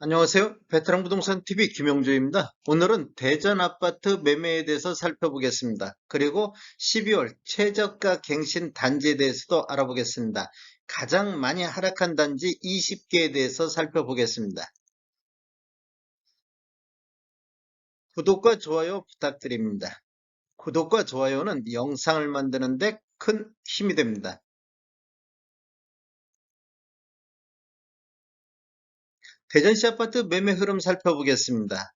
안녕하세요. 베테랑 부동산 TV 김영조입니다. 오늘은 대전 아파트 매매에 대해서 살펴보겠습니다. 그리고 12월 최저가 갱신 단지에 대해서도 알아보겠습니다. 가장 많이 하락한 단지 20개에 대해서 살펴보겠습니다. 구독과 좋아요 부탁드립니다. 구독과 좋아요는 영상을 만드는데 큰 힘이 됩니다. 대전시 아파트 매매 흐름 살펴보겠습니다.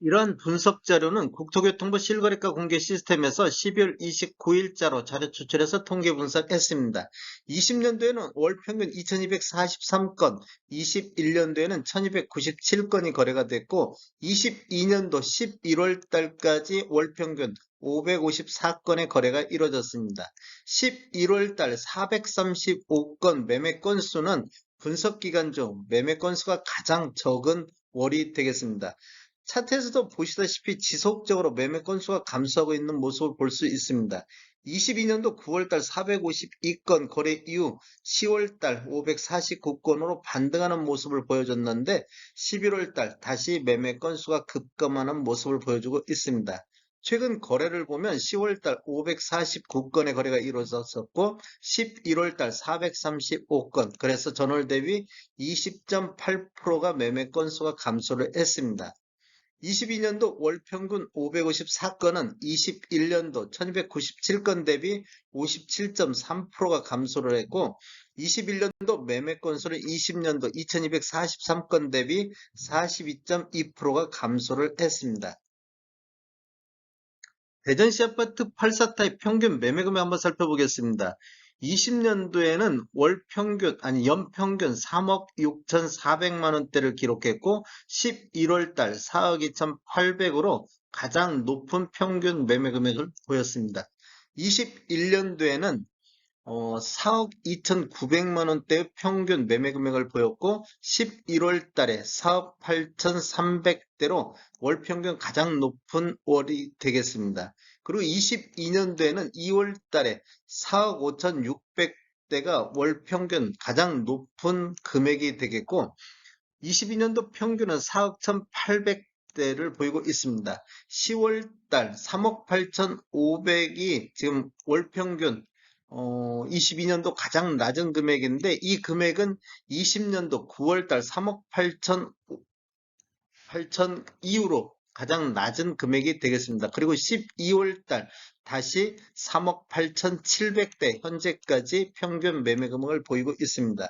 이러한 분석 자료는 국토교통부 실거래가 공개 시스템에서 12월 29일자로 자료 추출해서 통계 분석했습니다. 20년도에는 월 평균 2243건, 21년도에는 1297건이 거래가 됐고 22년도 11월 달까지 월 평균 554건의 거래가 이루어졌습니다. 11월 달 435건 매매 건수는 분석 기간 중 매매 건수가 가장 적은 월이 되겠습니다. 차트에서도 보시다시피 지속적으로 매매 건수가 감소하고 있는 모습을 볼 수 있습니다. 22년도 9월달 452건 거래 이후 10월달 549건으로 반등하는 모습을 보여줬는데 11월달 다시 매매 건수가 급감하는 모습을 보여주고 있습니다. 최근 거래를 보면 10월달 549건의 거래가 이루어졌었고 11월달 435건 그래서 전월 대비 20.8%가 매매 건수가 감소를 했습니다. 22년도 월 평균 554건은 21년도 1297건 대비 57.3%가 감소를 했고 21년도 매매 건수는 20년도 2243건 대비 42.2%가 감소를 했습니다. 대전시 아파트 84타입 평균 매매금액 한번 살펴보겠습니다. 20년도에는 월 평균 아니 연 평균 3억 6,400만 원대를 기록했고 11월 달 4억 2,800으로 가장 높은 평균 매매 금액을 보였습니다. 21년도에는 어, 4억 2,900만 원대의 평균 매매 금액을 보였고 11월 달에 4억 8,300대로 월 평균 가장 높은 월이 되겠습니다. 그리고 22년도에는 2월 달에 4억 5,600대가 월 평균 가장 높은 금액이 되겠고 22년도 평균은 4억 1,800대를 보이고 있습니다. 10월 달 3억 8,500이 지금 월 평균 어, 22년도 가장 낮은 금액인데 이 금액은 20년도 9월달 3억 8천 8천 이후로 가장 낮은 금액이 되겠습니다. 그리고 12월달 다시 3억 8,700대 현재까지 평균 매매 금액을 보이고 있습니다.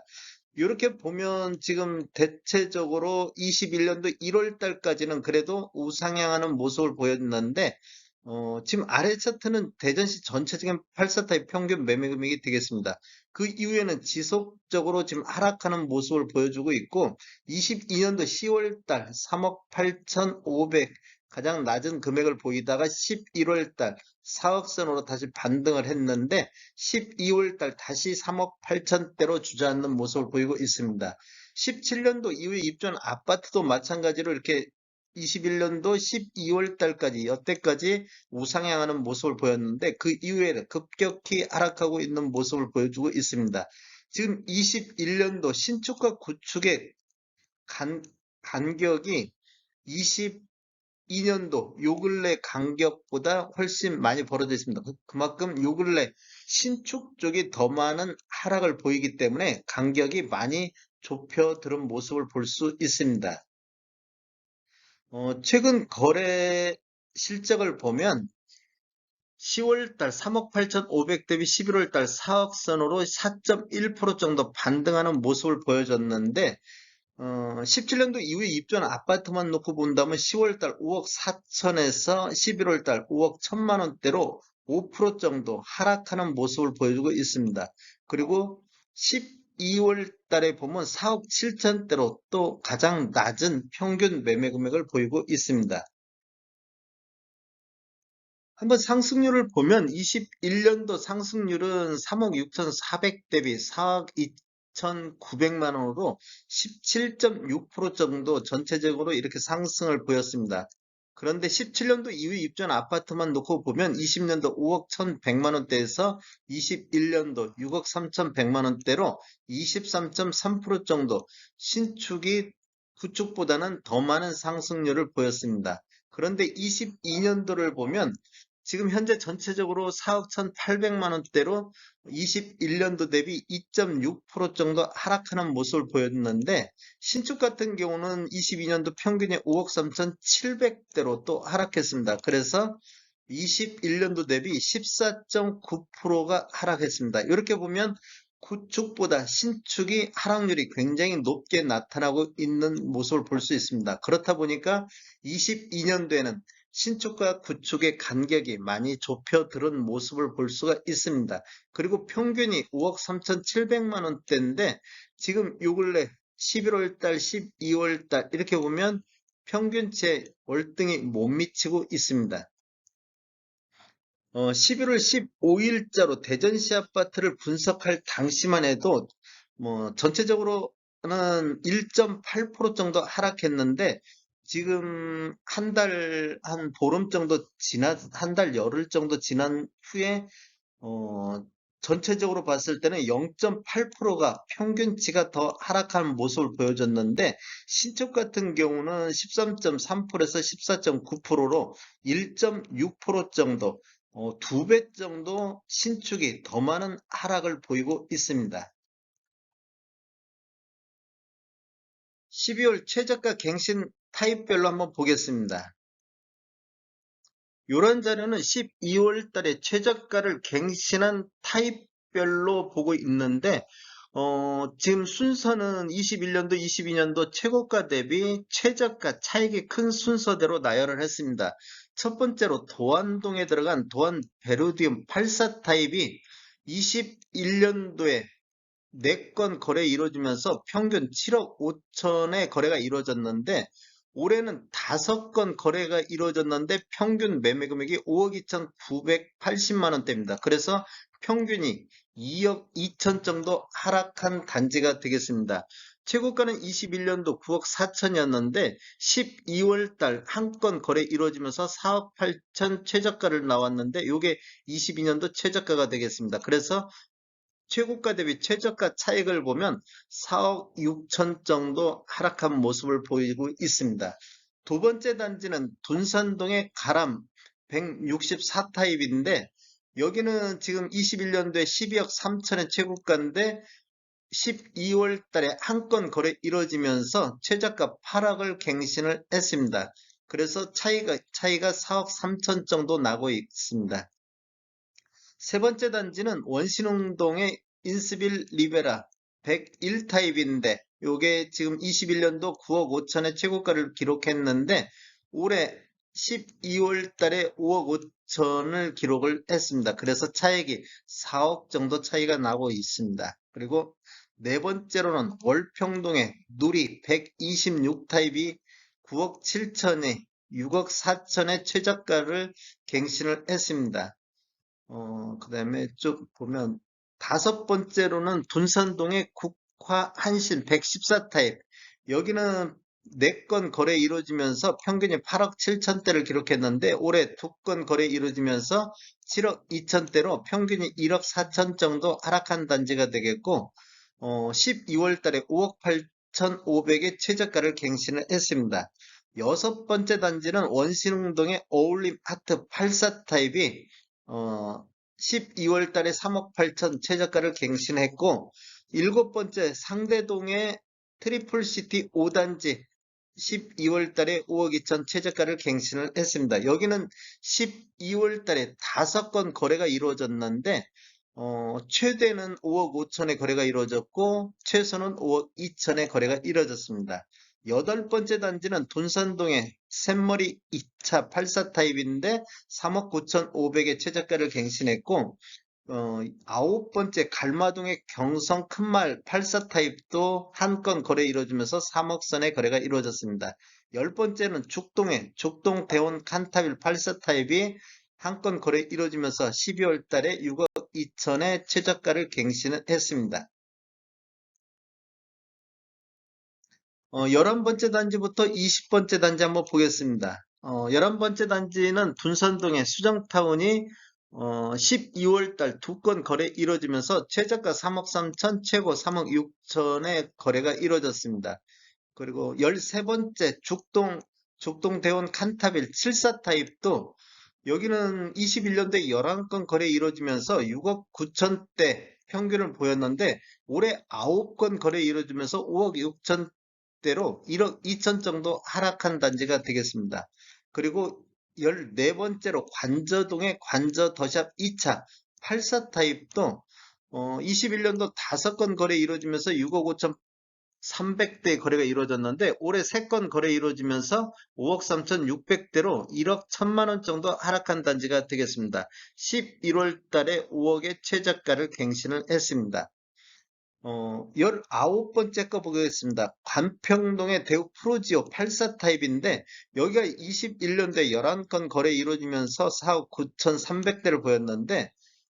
이렇게 보면 지금 대체적으로 21년도 1월 달까지는 그래도 우상향하는 모습을 보였는데 어, 지금 아래 차트는 대전시 전체적인 84타입 평균 매매 금액이 되겠습니다. 그 이후에는 지속적으로 지금 하락하는 모습을 보여주고 있고 22년도 10월 달 3억 8,500 가장 낮은 금액을 보이다가 11월 달 4억 선으로 다시 반등을 했는데 12월 달 다시 3억 8천대로 주저앉는 모습을 보이고 있습니다. 17년도 이후에 입주한 아파트도 마찬가지로 이렇게 21년도 12월 달까지 여태까지 우상향하는 모습을 보였는데 그 이후에 급격히 하락하고 있는 모습을 보여주고 있습니다. 지금 21년도 신축과 구축의 간, 간격이 22년도 요 근래 간격보다 훨씬 많이 벌어져 있습니다. 그, 그만큼 요 근래 신축 쪽이 더 많은 하락을 보이기 때문에 간격이 많이 좁혀들은 모습을 볼 수 있습니다. 어, 최근 거래 실적을 보면 10월달 3억 8,500 대비 11월달 4억 선으로 4.1% 정도 반등하는 모습을 보여줬는데 어, 17년도 이후에 입주한 아파트만 놓고 본다면 10월달 5억 4천에서 11월달 5억 1천만 원대로 5% 정도 하락하는 모습을 보여주고 있습니다. 그리고 10 2월 달에 보면 4억 7천대로 또 가장 낮은 평균 매매 금액을 보이고 있습니다. 한번 상승률을 보면 21년도 상승률은 3억 6,400 대비 4억 2,900만 원으로 17.6% 정도 전체적으로 이렇게 상승을 보였습니다. 그런데 17년도 이후 입주한 아파트만 놓고 보면 20년도 5억 1,100만 원대에서 21년도 6억 3,100만 원대로 23.3% 정도 신축이 구축보다는 더 많은 상승률을 보였습니다. 그런데 22년도를 보면 지금 현재 전체적으로 4억 1,800만 원대로 21년도 대비 2.6% 정도 하락하는 모습을 보였는데 신축 같은 경우는 22년도 평균이 5억 3,700대로 또 하락했습니다. 그래서 21년도 대비 14.9%가 하락했습니다. 이렇게 보면 구축보다 신축이 하락률이 굉장히 높게 나타나고 있는 모습을 볼 수 있습니다. 그렇다 보니까 22년도에는 신축과 구축의 간격이 많이 좁혀들은 모습을 볼 수가 있습니다. 그리고 평균이 5억 3,700만 원대인데 지금 요 근래 11월 달, 12월 달 이렇게 보면 평균치에 월등히 못 미치고 있습니다. 어, 11월 15일자로 대전시 아파트를 분석할 당시만 해도 뭐 전체적으로는 1.8% 정도 하락했는데 지금 한 달, 한 보름 정도 지난, 한 달 열흘 정도 지난 후에, 어, 전체적으로 봤을 때는 0.8%가 평균치가 더 하락한 모습을 보여줬는데, 신축 같은 경우는 13.3%에서 14.9%로 1.6% 정도, 어, 두 배 정도 신축이 더 많은 하락을 보이고 있습니다. 12월 최저가 갱신 타입별로 한번 보겠습니다. 이런 자료는 12월 달에 최저가를 갱신한 타입별로 보고 있는데 어, 지금 순서는 21년도, 22년도 최고가 대비 최저가 차익이 큰 순서대로 나열을 했습니다. 첫 번째로 도안동에 들어간 도안 베르디움 84 타입이 21년도에 4건 거래 이루어지면서 평균 7억 5천의 거래가 이루어졌는데 올해는 5건 거래가 이루어졌는데 평균 매매 금액이 5억 2,980만 원대입니다. 그래서 평균이 2억 2천 정도 하락한 단지가 되겠습니다. 최고가는 21년도 9억 4천이었는데 12월 달 한 건 거래 이루어지면서 4억 8천 최저가를 나왔는데 이게 22년도 최저가가 되겠습니다. 그래서 최고가 대비 최저가 차익을 보면 4억 6천 정도 하락한 모습을 보이고 있습니다. 두 번째 단지는 둔산동의 가람 164 타입인데 여기는 지금 21년도에 12억 3천의 최고가인데 12월 달에 한 건 거래 이루어지면서 최저가 8억을 갱신을 했습니다. 그래서 차이가, 차이가 4억 3천 정도 나고 있습니다. 세 번째 단지는 원신흥동의 인스빌 리베라 101 타입인데 요게 지금 21년도 9억 5천의 최고가를 기록했는데 올해 12월 달에 5억 5천을 기록을 했습니다. 그래서 차액이 4억 정도 차이가 나고 있습니다. 그리고 네 번째로는 월평동의 누리 126 타입이 9억 7천에 6억 4천의 최저가를 갱신을 했습니다. 어, 그 다음에 쭉 보면 다섯 번째로는 둔산동의 국화 한신 114 타입. 여기는 4건 거래 이루어지면서 평균이 8억 7천대를 기록했는데 올해 2건 거래 이루어지면서 7억 2천대로 평균이 1억 4천 정도 하락한 단지가 되겠고 어, 12월 달에 5억 8천5백의 최저가를 갱신을 했습니다. 여섯 번째 단지는 원신흥동의 어울림 하트 84 타입이 어, 12월 달에 3억 8천 최저가를 갱신했고 일곱 번째 상대동의 트리플 시티 5단지 12월 달에 5억 2천 최저가를 갱신을 했습니다. 여기는 12월 달에 5건 거래가 이루어졌는데 어, 최대는 5억 5천의 거래가 이루어졌고 최소는 5억 2천의 거래가 이루어졌습니다. 여덟 번째 단지는 돈산동의 샘머리 2차 84 타입인데 3억 9천5백의 최저가를 갱신했고 어, 아홉 번째 갈마동의 경성 큰말 84 타입도 한 건 거래 이루어지면서 3억 선의 거래가 이루어졌습니다. 열 번째는 죽동의 죽동 대원 칸타빌 84 타입이 한 건 거래 이루어지면서 12월 달에 6억 2천의 최저가를 갱신을 했습니다. 어, 11번째 단지부터 20번째 단지 한번 보겠습니다. 어, 11번째 단지는 둔선동의 수정타운이 어, 12월 달 두 건 거래 이루어지면서 최저가 3억 3천, 최고 3억 6천의 거래가 이루어졌습니다. 그리고 13번째 죽동, 죽동대원 칸타빌 74 타입도 여기는 21년도에 11건 거래 이루어지면서 6억 9천대 평균을 보였는데 올해 9건 거래 이루어지면서 5억 6천대로 1억 2천 정도 하락한 단지가 되겠습니다. 그리고 14번째로 관저동의 관저 더샵 2차 84 타입도 어, 21년도 5건 거래 이루어지면서 6억 5천 300대 거래가 이루어졌는데 올해 3건 거래 이루어지면서 5억 3,600대로 1억 1천만 원 정도 하락한 단지가 되겠습니다. 11월 달에 5억의 최저가를 갱신을 했습니다. 어, 19번째 거 보겠습니다. 관평동의 대우 프로지오 84 타입인데 여기가 21년도에 11건 거래 이루어지면서 4억 9,300대를 보였는데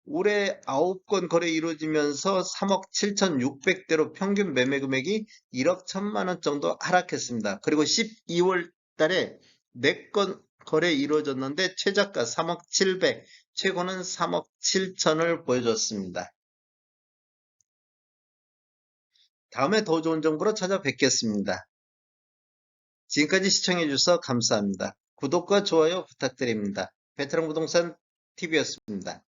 올해 9건 거래 이루어지면서 3억 7,600대로 평균 매매 금액이 1억 1천만 원 정도 하락했습니다. 그리고 12월 달에 4건 거래 이루어졌는데 최저가 3억 700, 최고는 3억 7천을 보여줬습니다. 다음에 더 좋은 정보로 찾아뵙겠습니다. 지금까지 시청해주셔서 감사합니다. 구독과 좋아요 부탁드립니다. 베테랑 부동산 TV였습니다.